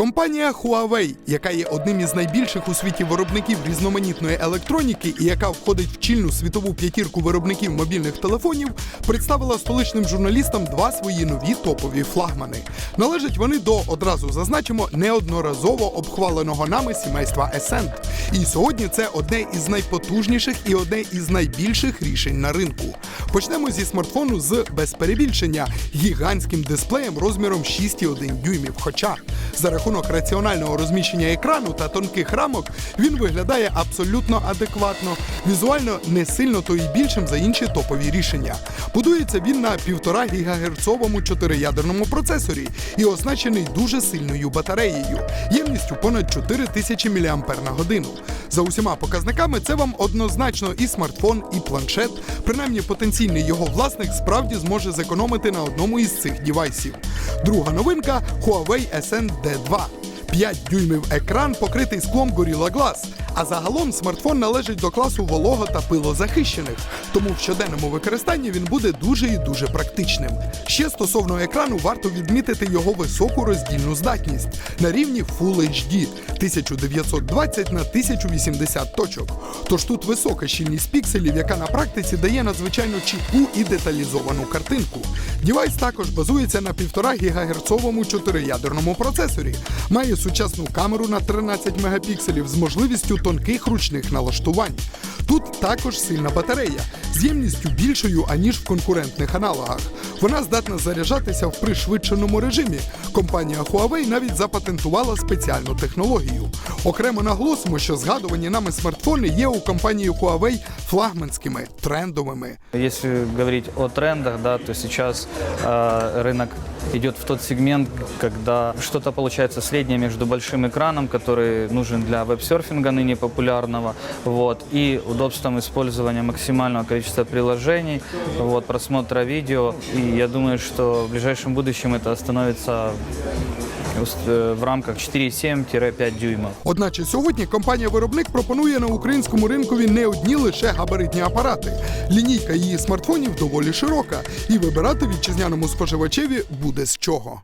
Компанія Huawei, яка є одним із найбільших у світі виробників різноманітної електроніки і яка входить в чільну світову п'ятірку виробників мобільних телефонів, представила столичним журналістам два свої нові топові флагмани. Належать вони до одразу зазначимо неодноразово обхваленого нами сімейства Essent. І сьогодні це одне із найпотужніших і одне із найбільших рішень на ринку. Почнемо зі смартфону з без перебільшення гігантським дисплеєм розміром 6,1 дюймів. Хоча за рахунок раціонального розміщення екрану та тонких рамок він виглядає абсолютно адекватно, візуально не сильно то і більшим за інші топові рішення. Будується він на 1,5 гігагерцовому чотириядерному процесорі і оснащений дуже сильною батареєю, ємністю понад 4000 мАч. За усіма показниками це вам однозначно і смартфон, і планшет. Принаймні потенційний його власник справді зможе зекономити на одному із цих дівайсів. Друга новинка Huawei SN D2. 5 дюймів екран покритий склом Gorilla Glass. А загалом смартфон належить до класу волого та пилозахищених, тому в щоденному використанні він буде дуже і дуже практичним. Ще стосовно екрану варто відмітити його високу роздільну здатність на рівні Full HD 1920 на 1080 точок. Тож тут висока щільність пікселів, яка на практиці дає надзвичайно чітку і деталізовану картинку. Дівайс також базується на 1,5 ГГц чотириядерному процесорі, має сучасну камеру на 13 мегапікселів з можливістю тонких ручних налаштувань. Тут також сильна батарея з ємністю більшою, аніж в конкурентних аналогах. Вона здатна заряджатися в пришвидшеному режимі. Компанія Huawei навіть запатентувала спеціальну технологію. Окремо наголосимо, що згадувані нами смартфони є у компанії Huawei флагманськими трендовими. Если говорить о трендах, да, то сейчас э, рынок идет в тот сегмент, когда что-то получается среднее между большим экраном, который нужен для веб-серфинга ныне популярного, вот, и удобством использования максимального количества приложений, вот, просмотра видео. И я думаю, что в ближайшем будущем это становится э, в рамках 4,7-5 дюймов. Одначе сьогодні компанія-виробник пропонує на українському ринкові не одні лише габаритні апарати. Лінійка її смартфонів доволі широка, і вибирати вітчизняному споживачеві буде з чого.